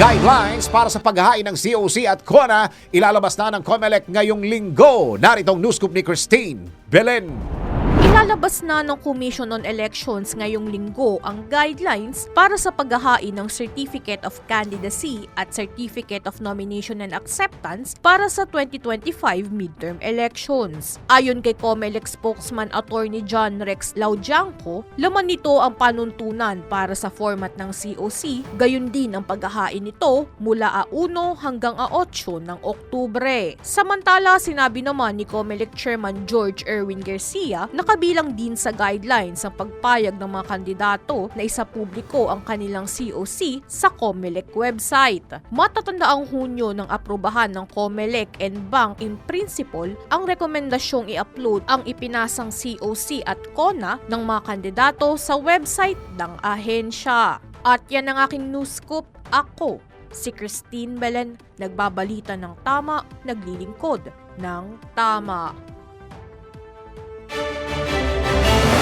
Guidelines para sa paghahain ng COC at CONA ilalabas na ng COMELEC ngayong linggo. Narito ang news scoop ni Christine Belen. Ilalabas na ng Commission on Elections ngayong linggo ang guidelines para sa paghahain ng Certificate of Candidacy at Certificate of Nomination and Acceptance para sa 2025 midterm elections. Ayon kay COMELEC spokesman Attorney John Rex Laudianco, laman nito ang panuntunan para sa format ng COC, gayon din ang paghahain nito mula a 1 hanggang a 8 ng Oktubre. Samantala, sinabi naman ni COMELEC Chairman George Erwin Garcia na kabilang din sa guidelines ang pagpayag ng mga kandidato na isa publiko ang kanilang COC sa COMELEC website. Matatanda ang Hunyo ng aprobahan ng COMELEC and Bank in Principle ang rekomendasyong i-upload ang ipinasang COC at CONA ng mga kandidato sa website ng ahensya. At yan ang aking news scoop. Ako, si Christine Belen, nagbabalita ng tama, naglilingkod ng tama.